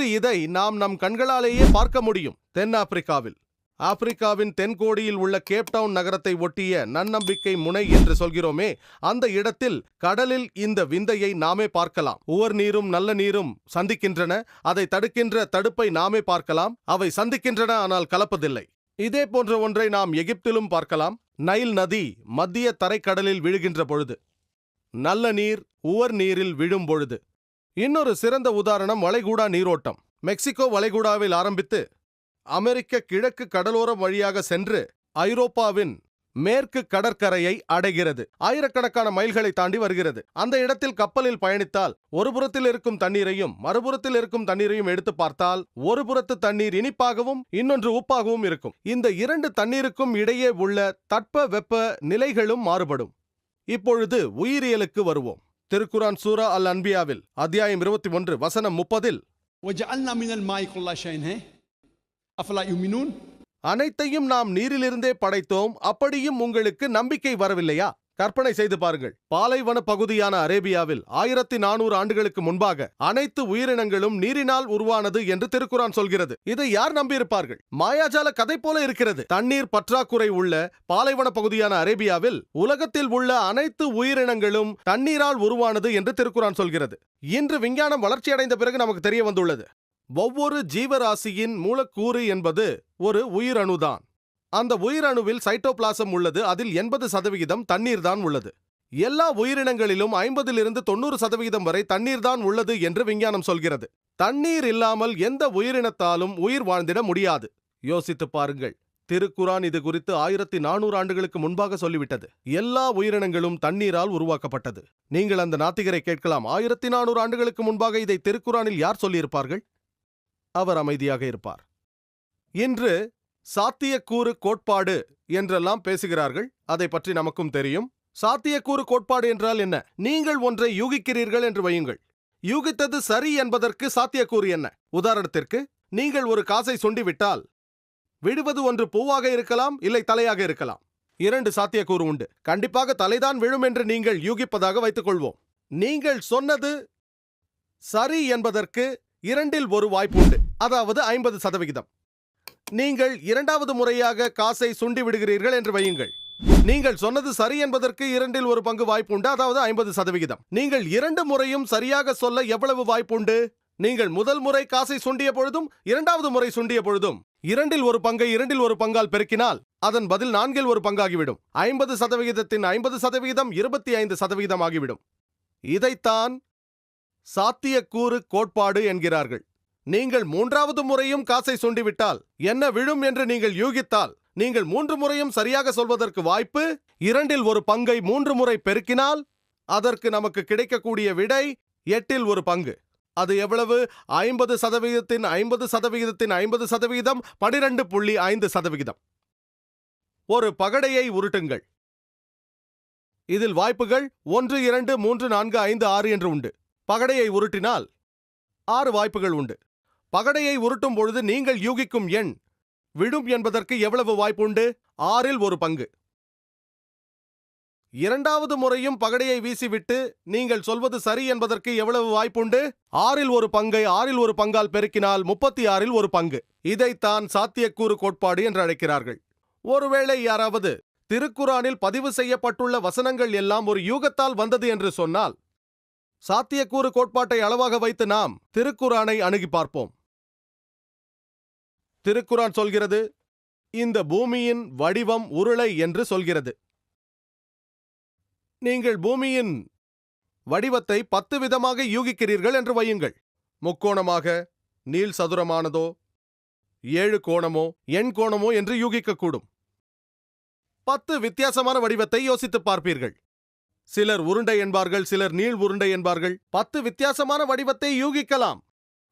இன்று இதை நாம் நம் கண்களாலேயே பார்க்க முடியும்? தென்னாப்பிரிக்காவில். ஆப்பிரிக்காவின் தென்கோடியில் உள்ள கேப்டவுன் நகரத்தை ஒட்டிய நன்னம்பிக்கை முனை என்று சொல்கிறோமே அந்த இடத்தில் கடலில் இந்த விந்தையை நாமே பார்க்கலாம். உவர் நீரும் நல்ல நீரும் சந்திக்கின்றன அதை தடுக்கின்ற தடுப்பை நாமே பார்க்கலாம். அவை சந்திக்கின்றன ஆனால் கலப்பதில்லை. இதே போன்ற ஒன்றை நாம் எகிப்திலும் பார்க்கலாம். நைல் நதி மத்திய தரைக்கடலில் விழுகின்ற பொழுது. நல்ல நீர் உவர் நீரில் விழும் பொழுது. இன்னொரு சிறந்த உதாரணம் வளைகுடா நீரோட்டம். மெக்சிகோ வளைகுடாவில் ஆரம்பித்து அமெரிக்க கிழக்கு கடலோரம் வழியாக சென்று ஐரோப்பாவின் மேற்கு கடற்கரையை அடைகிறது. ஆயிரக்கணக்கான மைல்களை தாண்டி வருகிறது. அந்த இடத்தில் கப்பலில் பயணித்தால் ஒரு புறத்தில் இருக்கும் தண்ணீரையும் மறுபுறத்தில் இருக்கும் தண்ணீரையும் எடுத்து பார்த்தால் ஒரு புறத்து தண்ணீர் இனிப்பாகவும் இன்னொன்று உப்பாகவும் இருக்கும். இந்த இரண்டு தண்ணீருக்கும் இடையே உள்ள தட்ப வெப்ப நிலைகளும் மாறுபடும். இப்பொழுது உயிரியலுக்கு வருவோம். திருக்குரான் சூரா அல் அன்பியாவில் அத்தியாயம் இருபத்தி ஒன்று வசனம் முப்பதில். அனைத்தையும் நாம் நீரிலிருந்தே படைத்தோம் அப்படியும் உங்களுக்கு நம்பிக்கை வரவில்லையா? கற்பனை செய்து பாருங்கள். பாலைவன பகுதியான அரேபியாவில் ஆயிரத்தி நானூறு ஆண்டுகளுக்கு முன்பாக அனைத்து உயிரினங்களும் நீரினால் உருவானது என்று திருக்குறான் சொல்கிறது. இதை யார் நம்பியிருப்பார்கள்? மாயாஜால கதை போல இருக்கிறது. தண்ணீர் பற்றாக்குறை உள்ள பாலைவன பகுதியான அரேபியாவில் உலகத்தில் உள்ள அனைத்து உயிரினங்களும் தண்ணீரால் உருவானது என்று திருக்குறான் சொல்கிறது. இன்று விஞ்ஞானம் வளர்ச்சியடைந்த பிறகு நமக்கு தெரிய வந்துள்ளது. ஒவ்வொரு ஜீவராசியின் மூலக்கூறு என்பது ஒரு உயிரணுதான். அந்த உயிரணுவில் சைட்டோபிளாசம் உள்ளது. அதில் எண்பது சதவிகிதம் தண்ணீர் தான் உள்ளது. எல்லா உயிரினங்களிலும் ஐம்பதிலிருந்து தொண்ணூறு சதவிகிதம் வரை தண்ணீர் தான் உள்ளது என்று விஞ்ஞானம் சொல்கிறது. தண்ணீர் இல்லாமல் எந்த உயிரினத்தாலும் உயிர் வாழ்ந்திட முடியாது. யோசித்து பாருங்கள். திருக்குரான் இது குறித்து ஆயிரத்தி நானூறு ஆண்டுகளுக்கு முன்பாக சொல்லிவிட்டது. எல்லா உயிரினங்களும் தண்ணீரால் உருவாக்கப்பட்டது. நீங்கள் அந்த நாத்திகரை கேட்கலாம். ஆயிரத்தி நானூறு ஆண்டுகளுக்கு முன்பாக இதை திருக்குரானில் யார் சொல்லியிருப்பார்கள்? அவர் அமைதியாக இருப்பார். இன்று சாத்தியக்கூறு கோட்பாடு என்றெல்லாம் பேசுகிறார்கள் அதை பற்றி நமக்கும் தெரியும். சாத்தியக்கூறு கோட்பாடு என்றால் என்ன? நீங்கள் ஒன்றை யூகிக்கிறீர்கள் என்று வையுங்கள். யூகித்தது சரி என்பதற்கு சாத்தியக்கூறு என்ன? உதாரணத்திற்கு நீங்கள் ஒரு காசை சுண்டிவிட்டால் விடுவது ஒன்று பூவாக இருக்கலாம் இல்லை தலையாக இருக்கலாம். இரண்டு சாத்தியக்கூறு உண்டு. கண்டிப்பாக தலைதான் விழும் என்று நீங்கள் யூகிப்பதாக வைத்துக் கொள்வோம் நீங்கள் சொன்னது சரி என்பதற்கு இரண்டில் ஒரு வாய்ப்பு உண்டு. அதாவது ஐம்பது சதவிகிதம். நீங்கள் இரண்டாவது முறையாக காசை சுண்டி விடுகிறீர்கள் என்று வையுங்கள். நீங்கள் சொன்னது சரி என்பதற்கு இரண்டில் ஒரு பங்கு வாய்ப்புண்டு அதாவது ஐம்பது சதவிகிதம். நீங்கள் இரண்டு முறையும் சரியாக சொல்ல எவ்வளவு வாய்ப்புண்டு? நீங்கள் முதல் முறை காசை சுண்டிய பொழுதும் இரண்டாவது முறை சுண்டிய பொழுதும். இரண்டில் ஒரு பங்கை இரண்டில் ஒரு பங்கால் பெருக்கினால் அதன் பதில் நான்கில் ஒரு பங்காகிவிடும். ஐம்பது சதவிகிதத்தின் ஐம்பது சதவிகிதம் இருபத்தி ஐந்து சதவிகிதம் ஆகிவிடும். இதைத்தான் சாத்தியக்கூறு கோட்பாடு என்கிறார்கள். நீங்கள் மூன்றாவது முறையும் காசை சுண்டிவிட்டால் என்ன விழும் என்று நீங்கள் யூகித்தால் நீங்கள் மூன்று முறையும் சரியாக சொல்வதற்கு வாய்ப்பு இரண்டில் ஒரு பங்கை மூன்று முறை பெருக்கினால் அதற்கு நமக்கு கிடைக்கக்கூடிய விடை எட்டில் ஒரு பங்கு. அது எவ்வளவு? ஐம்பது சதவிகிதத்தின் ஐம்பது சதவிகிதத்தின் ஐம்பது சதவிகிதம் பனிரெண்டு புள்ளி ஐந்து சதவிகிதம் ஒரு பகடையை உருட்டுங்கள். இதில் வாய்ப்புகள் ஒன்று இரண்டு மூன்று நான்கு ஐந்து ஆறு என்று உண்டு. பகடையை உருட்டினால் ஆறு வாய்ப்புகள் உண்டு. பகடையை உருட்டும் பொழுது நீங்கள் யூகிக்கும் எண். விடும் என்பதற்கு எவ்வளவு வாய்ப்புண்டு? ஆறில் ஒரு பங்கு. இரண்டாவது முறையும் பகடையை வீசிவிட்டு நீங்கள் சொல்வது சரி என்பதற்கு எவ்வளவு வாய்ப்புண்டு? ஆறில் ஒரு பங்கை ஆறில் ஒரு பங்கால் பெருக்கினால் முப்பத்தி ஆறில் ஒரு பங்கு. இதைத்தான் சாத்தியக்கூறு கோட்பாடு என்று அழைக்கிறார்கள். ஒருவேளை யாராவது திருக்குரானில் பதிவு செய்யப்பட்டுள்ள வசனங்கள் எல்லாம் ஒரு யூகத்தால் வந்தது என்று சொன்னால் சாத்தியக்கூறு கோட்பாட்டை அளவாக வைத்து நாம் திருக்குரானை அணுகி பார்ப்போம். திருக்குரான் சொல்கிறது இந்த பூமியின் வடிவம் உருளை என்று சொல்கிறது. நீங்கள் பூமியின் வடிவத்தை பத்து விதமாக யூகிக்கிறீர்கள் என்று வையுங்கள். முக்கோணமாக நீள் சதுரமானதோ ஏழு கோணமோ எண் கோணமோ என்று யூகிக்கக்கூடும். பத்து வித்தியாசமான வடிவத்தை யோசித்துப் பார்ப்பீர்கள். சிலர் உருண்டை என்பார்கள் சிலர் நீள் உருண்டை என்பார்கள். பத்து வித்தியாசமான வடிவத்தை யூகிக்கலாம்.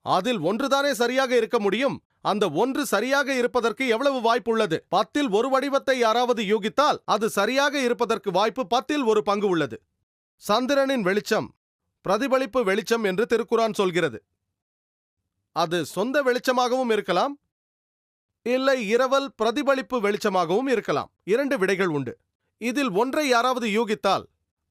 அதில் ஒன்றுதானே சரியாக இருக்க முடியும்? அந்த ஒன்று சரியாக இருப்பதற்கு எவ்வளவு வாய்ப்பு உள்ளது பத்தில் ஒரு வடிவத்தை யாராவது யூகித்தால் அது சரியாக இருப்பதற்கு வாய்ப்பு பத்தில் ஒரு பங்கு உள்ளது. சந்திரனின் வெளிச்சம் பிரதிபலிப்பு வெளிச்சம் என்று திருக்குறான் சொல்கிறது. அது சொந்த வெளிச்சமாகவும் இருக்கலாம். இல்லை இரவல் பிரதிபலிப்பு வெளிச்சமாகவும் இருக்கலாம். இரண்டு விடைகள் உண்டு. இதில் ஒன்றை யாராவது யூகித்தால்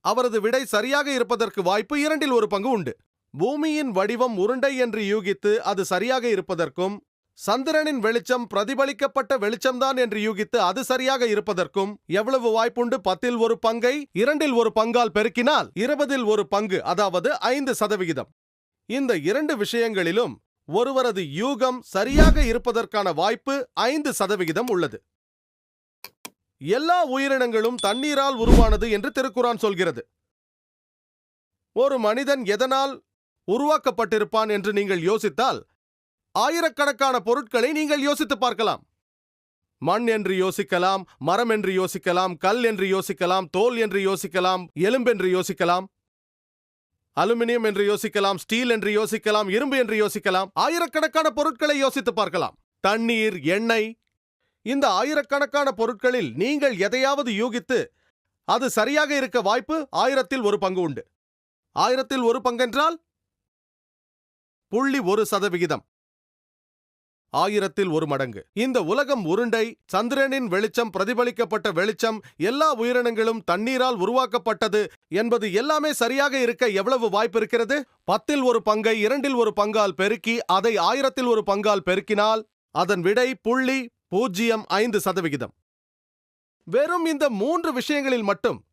அவரது விடை சரியாக இருப்பதற்கு வாய்ப்பு இரண்டில் ஒரு பங்கு உண்டு. பூமியின் வடிவம் உருண்டை என்று யூகித்து அது சரியாக இருப்பதற்கும் சந்திரனின் வெளிச்சம் பிரதிபலிக்கப்பட்ட வெளிச்சம்தான் என்று யூகித்து அது சரியாக இருப்பதற்கும் எவ்வளவு வாய்ப்புண்டு பத்தில் ஒரு பங்கை இரண்டில் ஒரு பங்கால் பெருக்கினால் இருபதில் ஒரு பங்கு அதாவது ஐந்து சதவிகிதம். இந்த இரண்டு விஷயங்களிலும் ஒருவரது யூகம் சரியாக இருப்பதற்கான வாய்ப்பு ஐந்து சதவிகிதம் உள்ளது. எல்லா உயிரினங்களும் தண்ணீரால் உருவானது என்று திருக்குறான் சொல்கிறது. ஒரு மனிதன் எதனால் உருவாக்கப்பட்டிருப்பான் என்று நீங்கள் யோசித்தால் ஆயிரக்கணக்கான பொருட்களை நீங்கள் யோசித்து பார்க்கலாம். மண் என்று யோசிக்கலாம் மரம் என்று யோசிக்கலாம் கல் என்று யோசிக்கலாம் தோல் என்று யோசிக்கலாம் எலும்பென்று யோசிக்கலாம் அலுமினியம் என்று யோசிக்கலாம் ஸ்டீல் என்று யோசிக்கலாம் இரும்பு என்று யோசிக்கலாம் ஆயிரக்கணக்கான பொருட்களை யோசித்து பார்க்கலாம். தண்ணீர் எண்ணெய் இந்த ஆயிரக்கணக்கான பொருட்களில் நீங்கள் எதையாவது யூகித்து அது சரியாக இருக்க வாய்ப்பு ஆயிரத்தில் ஒரு பங்கு உண்டு. ஆயிரத்தில் ஒரு பங்கென்றால் புள்ளி ஒரு சதவிகிதம். ஆயிரத்தில் ஒரு மடங்கு. இந்த உலகம் உருண்டை சந்திரனின் வெளிச்சம் பிரதிபலிக்கப்பட்ட வெளிச்சம் எல்லா உயிரினங்களும் தண்ணீரால் உருவாக்கப்பட்டது என்பது எல்லாமே சரியாக இருக்க எவ்வளவு வாய்ப்பு இருக்கிறது? பத்தில் ஒரு பங்கை இரண்டில் ஒரு பங்கால் பெருக்கி அதை ஆயிரத்தில் ஒரு பங்கால் பெருக்கினால் அதன் விடை புள்ளி பூஜ்ஜியம் ஐந்து சதவிகிதம். வெறும் இந்த மூன்று விஷயங்களில் மட்டும்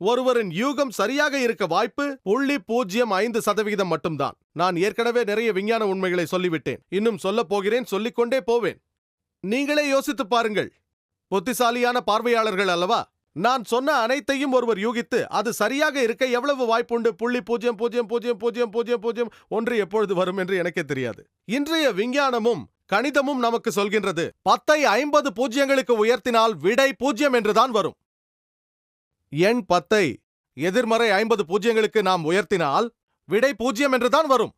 ஒருவரின் யூகம் சரியாக இருக்க வாய்ப்பு புள்ளி பூஜ்ஜியம் ஐந்து சதவிகிதம் மட்டும்தான். நான் ஏற்கனவே நிறைய விஞ்ஞான உண்மைகளை சொல்லிவிட்டேன். இன்னும் சொல்லப் போகிறேன் சொல்லிக்கொண்டே போவேன். நீங்களே யோசித்து பாருங்கள். புத்திசாலியான பார்வையாளர்கள் அல்லவா? நான் சொன்ன அனைத்தையும் ஒருவர் யூகித்து அது சரியாக இருக்க எவ்வளவு வாய்ப்புண்டு? புள்ளி பூஜ்ஜியம் பூஜ்ஜியம் பூஜ்ஜியம் பூஜ்ஜியம் பூஜ்ஜியம் பூஜ்ஜியம் ஒன்று எப்பொழுது வரும் என்று எனக்கே தெரியாது. இன்றைய விஞ்ஞானமும் கணிதமும் நமக்கு சொல்கின்றது பத்தை ஐம்பது பூஜ்ஜியங்களுக்கு உயர்த்தினால் விடை பூஜ்ஜியம் என்றுதான் வரும். எண் பத்தை. எதிர்மறை ஐம்பது பூஜ்ஜியங்களுக்கு நாம் உயர்த்தினால் விடை பூஜ்ஜியம் என்றுதான் வரும்.